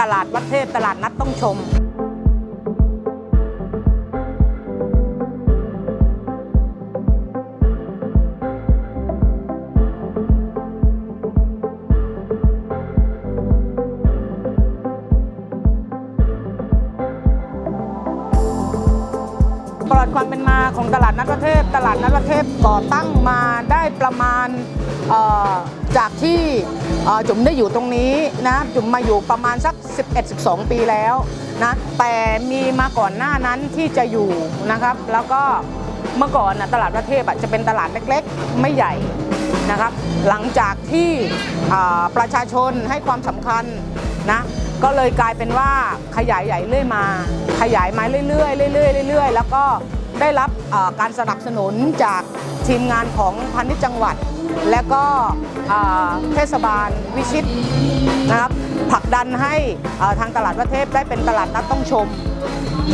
ตลาดวัดเทพตลาดนัดต้องชมประวัติความเป็นมาของตลาดนัดวัดเทพตลาดนัดวัดเทพก่อตั้งมาได้ประมาณจากที่ จุ๋มได้อยู่ตรงนี้นะจุ๋มมาอยู่ประมาณสัก 11-12 ปีแล้วนะแต่มีมาก่อนหน้านั้นที่จะอยู่นะครับ แล้วก็เมื่อก่อนนะตลาดวัดเทพจะเป็นตลาดเล็กๆ ไม่ใหญ่นะครับหลังจากที่ประชาชนให้ความสำคัญนะก็เลยกลายเป็นว่าขยายใหญ่เรื่อยมา ขยายมาเรื่อยๆเรื่อยๆเรื่อยๆ แล้วก็ได้รับการสนับสนุนจากทีมงานของพันธุ์จังหวัด และก็เทศบาลวิชิตนะครับผลักดันให้ทางตลาดวัดเทพได้เป็นตลาดนัดต้องชม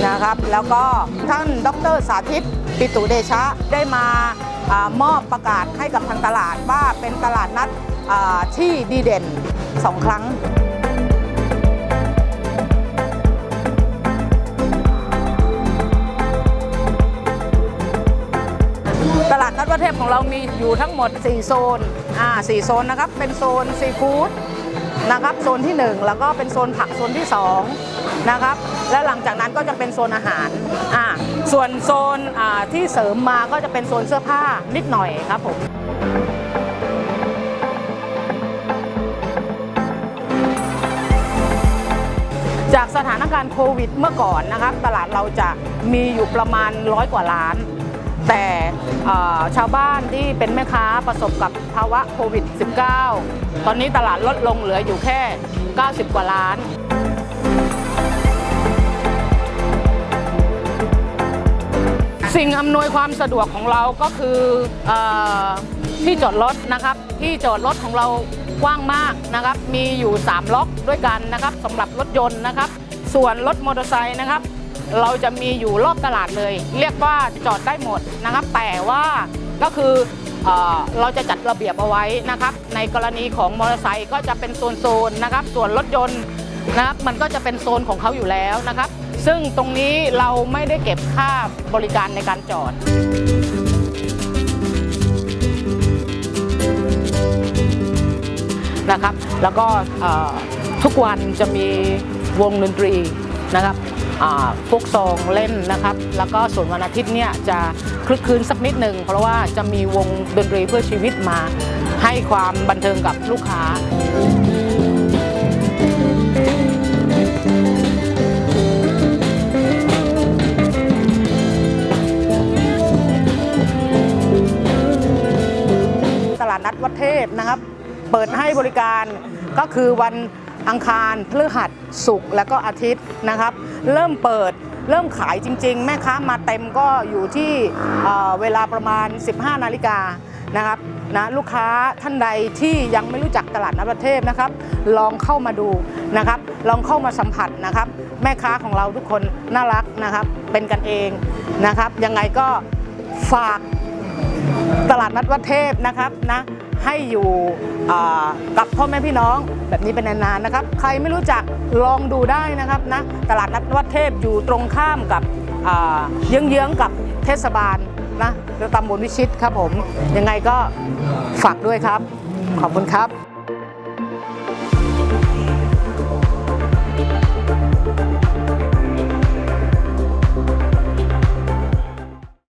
นะครับ แล้วก็ท่านดรสาธิตปิตุเดชะได้มอามอบประกาศให้กับทางตลาดว่าเป็นตลาดนัดที่ดีเด่นสองครั้ง ของเรามีอยู่ทั้งหมด 4 โซนอ่า4โซนนะครับ เป็นโซนซีฟู้ดนะครับ โซนที่ 1 แล้วก็เป็นโซนผักโซนที่ 2 นะครับ และหลังจากนั้นก็จะเป็นโซนอาหารอ่าส่วนโซนอ่าที่เสริมมาก็จะเป็นโซนเสื้อผ้านิดหน่อยครับผมจากสถานการณ์โควิดเมื่อก่อนนะครับ ตลาดเราจะมีอยู่ประมาณร้อยกว่าล้าน แต่ชาวบ้านที่เป็นแม่ค้าประสบกับภาวะโควิด -19 ตอนนี้ตลาดลดลงเหลืออยู่แค่ 90 กว่าล้านสิ่งอำนวยความสะดวกของเราก็คืออที่จอดรถนะครับ ที่จอดรถของเรากว้างมากนะครับ มีอยู่ 3 ล็อกด้วยกันนะครับสำหรับรถยนต์นะครับ ส่วนรถมอเตอร์ไซค์นะครับ เราจะมีอยู่รอบตลาดเลย เรียกว่าจอดได้หมดนะครับ แต่ว่าก็คือเอเราจะจัดระเบียบเอาไว้นะครับ ในกรณีของมอเตอร์ไซค์ก็จะเป็นโซนๆนะครับ ส่วนรถยนต์นะครับมันก็จะเป็นโซนของเขาอยู่แล้วนะครับ ซึ่งตรงนี้เราไม่ได้เก็บค่าบริการในการจอดนะครับ แล้วก็ทุกวันจะมีวงดนตรีนะครับ อ่าพวกซองเล่นนะครับ แล้วก็ส่วนวันอาทิตย์เนี่ยจะคลึกคลืนสักนิดหนึ่งเพราะว่าจะมีวงดนตรีเพื่อชีวิตมา ให้ความบันเทิงกับลูกค้าตลาดนัดวัดเทพนะครับ เปิดให้บริการก็คือวันอังคารพฤหัส ศุกร์และก็อาทิตย์นะครับ เริ่มเปิดเริ่มขายจริง ๆ แม่ค้ามาเต็มก็อยู่ที่เเวลาประมาณ 15 นาฬิกานะครับนะลูกค้าท่านใดที่ยังไม่รู้จักตลาดนัดวัดเทพนะครับ ลองเข้ามาดูนะครับ ลองเข้ามาสัมผัสนะครับ แม่ค้าของเราทุกคนน่ารักนะครับ เป็นกันเองนะครับ ยังไงก็ฝากตลาดนัดวัดเทพนะครับนะ ให้อยู่กับพ่อแม่พี่น้องแบบนี้เป็นนานๆนะครับ ใครไม่รู้จักลองดูได้นะครับนะตลาดนัดวัดเทพอยู่ตรงข้ามกับเยื้องๆกับเทศบาลนะตำบลวิชิตครับผม ยังไงก็ฝากด้วยครับ ขอบคุณครับ